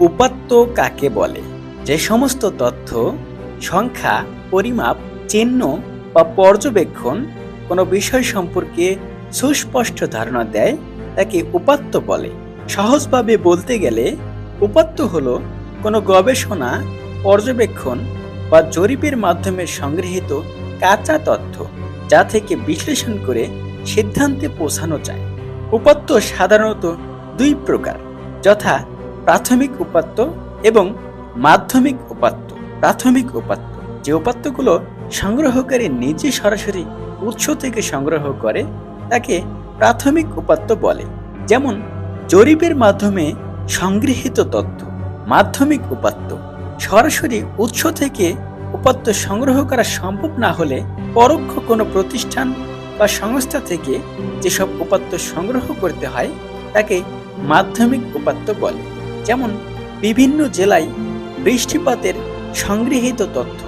উপাত্ত কাকে বলে? যে সমস্ত তথ্য, সংখ্যা, পরিমাপ, চিহ্ন বা পর্যবেক্ষণ কোনো বিষয় সম্পর্কে সুস্পষ্ট ধারণা দেয়, তাকে উপাত্ত বলে। সহজভাবে বলতে গেলে, উপাত্ত হলো কোনো গবেষণা, পর্যবেক্ষণ বা জরিপের মাধ্যমে সংগৃহীত কাঁচা তথ্য যা থেকে বিশ্লেষণ করে সিদ্ধান্তে পৌঁছানো যায়। উপাত্ত সাধারণত দুই প্রকার, যথা প্রাথমিক উপাত্ত এবং মাধ্যমিক উপাত্ত। প্রাথমিক উপাত্ত। যে উপাত্তগুলো সংগ্রহকারী নিজে সরাসরি উৎস থেকে সংগ্রহ করে, তাকে প্রাথমিক উপাত্ত বলে। যেমন, জরিপের মাধ্যমে সংগৃহীত তথ্য, মাধ্যমিক উপাত্ত। সরাসরি উৎস থেকে উপাত্ত সংগ্রহ করা সম্ভব না হলে পরোক্ষ কোনো প্রতিষ্ঠান বা সংস্থা থেকে যেসব উপাত্ত সংগ্রহ করতে হয়, তাকে মাধ্যমিক উপাত্ত বলে। যেমন বিভিন্ন জেলায় বৃষ্টিপাতের সংগৃহীত তথ্য।